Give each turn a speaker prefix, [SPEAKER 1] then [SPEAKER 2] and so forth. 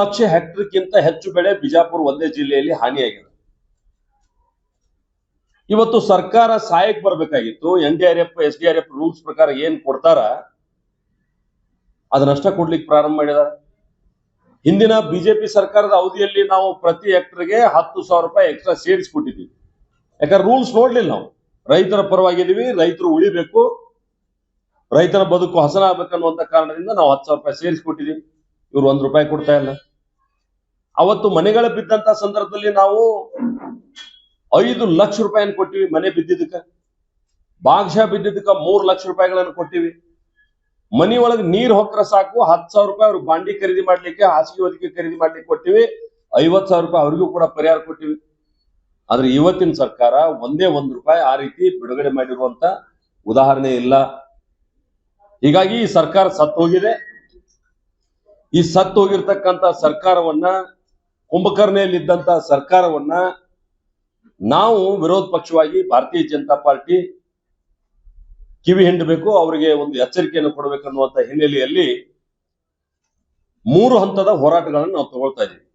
[SPEAKER 1] ಲಕ್ಷ ಹೆಕ್ಟರ್ಗಿಂತ ಹೆಚ್ಚು ಬೆಳೆ ಬಿಜಾಪುರ ಒಂದೇ ಜಿಲ್ಲೆಯಲ್ಲಿ ಹಾನಿಯಾಗಿದೆ. ಇವತ್ತು ಸರ್ಕಾರ ಸಹಾಯಕ್ಕೆ ಬರಬೇಕಾಗಿತ್ತು. N D R F, S D R F rules ಪ್ರಕಾರ ಏನ್ ಕೊಡ್ತಾರ ಅದನ್ನಷ್ಟ ಕೊಡ್ಲಿಕ್ಕೆ ಪ್ರಾರಂಭ ಮಾಡಿದಾರೆ. ಹಿಂದಿನ ಬಿಜೆಪಿ ಸರ್ಕಾರದ ಅವಧಿಯಲ್ಲಿ ನಾವು ಪ್ರತಿ ಹೆಕ್ಟರ್ಗೆ ಹತ್ತು ಸಾವಿರ ರೂಪಾಯಿ ಎಕ್ಸ್ಟ್ರಾ ಸೇರಿಸ್ಕೊಟ್ಟಿದ್ವಿ ಯಾಕಂದ್ರೆ ರೂಲ್ಸ್ ನೋಡ್ಲಿಲ್ಲ ನಾವು. ರೈತರ ಪರವಾಗಿದ್ದೀವಿ, ರೈತರು ಉಳಿಬೇಕು ರೈತರ ಬದುಕು ಹಸನಾಗಬೇಕನ್ನುವಂತ ಕಾರಣದಿಂದ ನಾವು ಹತ್ತು ಸಾವಿರ ರೂಪಾಯಿ ಸೇರಿಸ್ಕೊಟ್ಟಿದೀವಿ ಇವ್ರು ಒಂದ್ ರೂಪಾಯಿ ಕೊಡ್ತಾ ಇಲ್ಲ. ಅವತ್ತು ಮನೆಗಳ ಬಿದ್ದಂತ ಸಂದರ್ಭದಲ್ಲಿ ನಾವು ಐದು ಲಕ್ಷ ರೂಪಾಯಿನ ಕೊಟ್ಟಿವಿ ಮನೆ ಬಿದ್ದಿದ್ದಕ್ಕ. ಭಾಗಶಃ ಬಿದ್ದಿದ್ದಕ್ಕ ಮೂರ್ ಲಕ್ಷ ರೂಪಾಯಿಗಳನ್ನು ಕೊಟ್ಟಿವಿ. ಮನಿ ಒಳಗೆ ನೀರ್ ಹೊಕ್ರ ಸಾಕು, ಹತ್ತು ಸಾವಿರ ರೂಪಾಯಿ ಅವ್ರಿಗೆ ಬಾಂಡಿ ಖರೀದಿ ಮಾಡ್ಲಿಕ್ಕೆ, ಹಾಸಿಗೆ ಹೊದಿಕೆ ಖರೀದಿ ಮಾಡ್ಲಿಕ್ಕೆ ಕೊಟ್ಟಿವಿ. ಐವತ್ ಸಾವಿರ ರೂಪಾಯಿ ಅವ್ರಿಗೂ ಕೂಡ ಪರಿಹಾರ ಕೊಟ್ಟಿವಿ. ಆದ್ರೆ ಇವತ್ತಿನ ಸರ್ಕಾರ ಒಂದೇ ಒಂದ್ ರೂಪಾಯಿ ಆ ರೀತಿ ಬಿಡುಗಡೆ ಮಾಡಿರುವಂತ ಉದಾಹರಣೆ ಇಲ್ಲ. ಹೀಗಾಗಿ ಈ ಸರ್ಕಾರ ಸತ್ತು ಹೋಗಿದೆ ಈ ಸತ್ತು ಹೋಗಿರ್ತಕ್ಕಂತ ಸರ್ಕಾರವನ್ನ, ಕುಂಭಕರ್ಣೆಯಲ್ಲಿದ್ದಂಥ ಸರ್ಕಾರವನ್ನ ನಾವು ವಿರೋಧ ಪಕ್ಷವಾಗಿ ಭಾರತೀಯ ಜನತಾ ಪಾರ್ಟಿ ಕಿವಿ ಹಿಂಡಬೇಕು, ಅವರಿಗೆ ಒಂದು ಎಚ್ಚರಿಕೆಯನ್ನು ಕೊಡಬೇಕನ್ನುವಂತ ಹಿನ್ನೆಲೆಯಲ್ಲಿ ಮೂರು ಹಂತದ ಹೋರಾಟಗಳನ್ನು ನಾವು ತಗೊಳ್ತಾ ಇದ್ದೀವಿ.